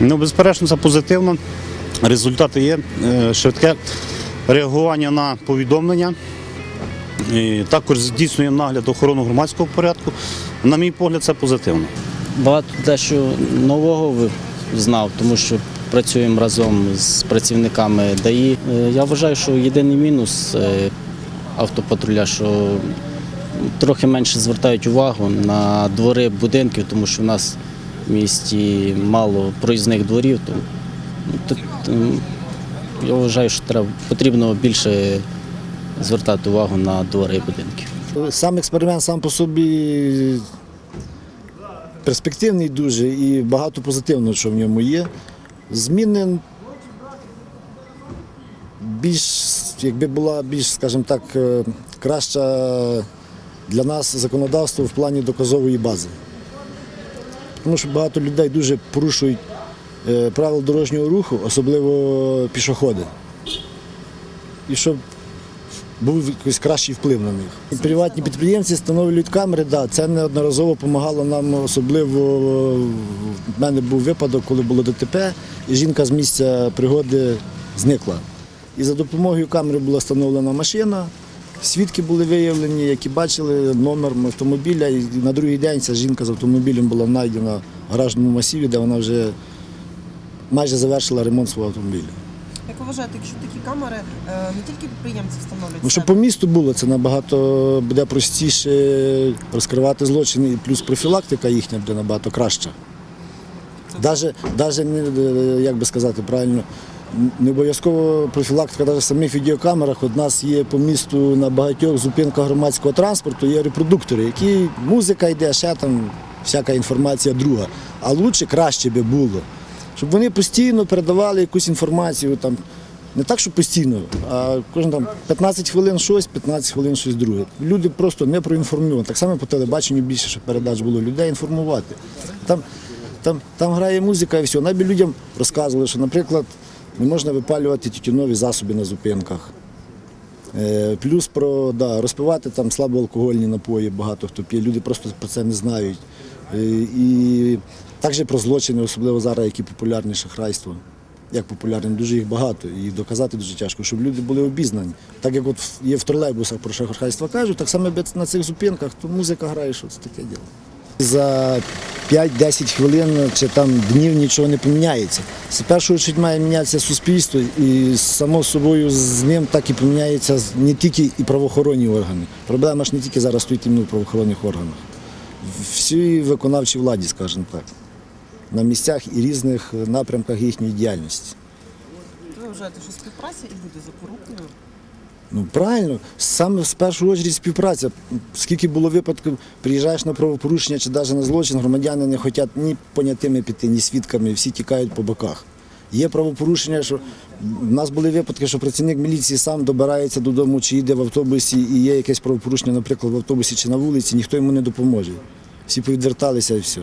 Ну, безперечно, це позитивно. Результати є. Е, Швидке реагування на повідомлення. Також здійснюємо нагляд охорону громадського порядку. На мій погляд, це позитивно. Багато дещо нового знав, тому що працюємо разом з працівниками ДАІ. Е, Я вважаю, що єдиний мінус е, автопатруля, що трохи менше звертають увагу на двори будинків, тому що в нас місті мало проїзних дворів. То, тут, я вважаю, що треба, потрібно більше звертати увагу на двори будинків. Сам експеримент сам по собі перспективний дуже і багато позитивного, що в ньому є. Зміни більш, якби була більш, скажімо так, е, краща для нас законодавство в плані доказової бази. Тому що багато людей дуже порушують е, правил дорожнього руху, особливо пішоходи. І щоб був якийсь кращий вплив на них. Приватні підприємці встановлюють камери, да, це неодноразово допомагало нам, особливо в мене був випадок, коли було ДТП, і жінка з місця пригоди зникла. І за допомогою камери була встановлена машина, свідки були виявлені, які бачили номер автомобіля. І на другий день ця жінка з автомобілем була знайдена в гаражному масиві, де вона вже майже завершила ремонт свого автомобіля. Як ви вважаєте, якщо такі камери е, не тільки підприємці встановлюють, Ну, щоб по місту було, це набагато буде простіше розкривати злочини, і плюс профілактика їхня буде набагато краща. Даже, даже е, як би сказати правильно, не обов'язково профілактика навіть самих відеокамерах. От нас є по місту на багатьох зупинках громадського транспорту, є репродуктори, які музика йде, ще там всяка інформація друга. А лучше краще би було, щоб вони постійно передавали якусь інформацію там. Не так, що постійно, а кожен там 15 хвилин щось, 15 хвилин щось друге. Люди просто не проінформовані. Так само по телебаченню більше що передач було людей інформувати. Там, там, там грає музика і все. Навіть людям розказували, що, наприклад, не можна випалювати тютюнові засоби на зупинках. Е, Плюс про да, розпивати там слабоалкогольні напої, багато хто п'є. Люди просто про це не знають. Е, І також про злочини, особливо зараз, які популярні шахрайство. Як популярні, дуже їх багато, і доказати дуже тяжко, щоб люди були обізнані. Так як от є в тролейбусах про шахрайство кажуть, так само на цих зупинках, то музика грає, що це таке діло. За 5-10 хвилин чи там днів нічого не поміняється. З першого чуть має мінятися суспільство, і само собою з ним так і поміняються не тільки і правоохоронні органи. Проблема ж не тільки зараз стоїть іменно в правоохоронних органах. Всі виконавчій владі, скажімо так, на місцях і різних напрямках їхньої діяльності. ви вважаєте, що співпраця і буде запорукою? Ну правильно, саме в першу чергу співпраця. Скільки було випадків, приїжджаєш на правопорушення чи навіть на злочин, громадяни не хочуть ні понятими піти, ні свідками, всі тікають по боках. Є правопорушення, що в нас були випадки, що працівник міліції сам добирається додому чи їде в автобусі, і є якесь правопорушення, наприклад, в автобусі чи на вулиці, ніхто йому не допоможе. Всі повідверталися і все.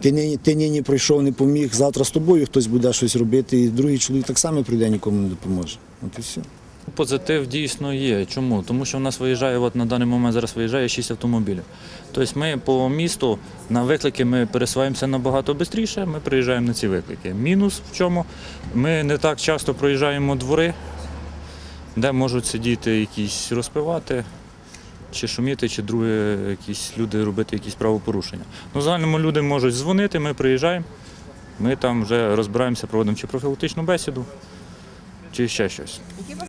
Ти нині, ти нині пройшов, не поміг, завтра з тобою хтось буде щось робити, і другий чоловік так само прийде, нікому не допоможе. От і все. Позитив дійсно є. Чому? Тому що в нас виїжджає, от на даний момент зараз виїжджає 6 автомобілів. Тобто ми по місту на виклики ми пересуваємося набагато швидше, ми приїжджаємо на ці виклики. Мінус в чому? Ми не так часто проїжджаємо двори, де можуть сидіти якісь розпивати, чи шуміти, чи друге якісь люди робити якісь правопорушення. Ну, в загальному люди можуть дзвонити, ми приїжджаємо, ми там вже розбираємося, проводимо чи профілактичну бесіду, чи ще щось.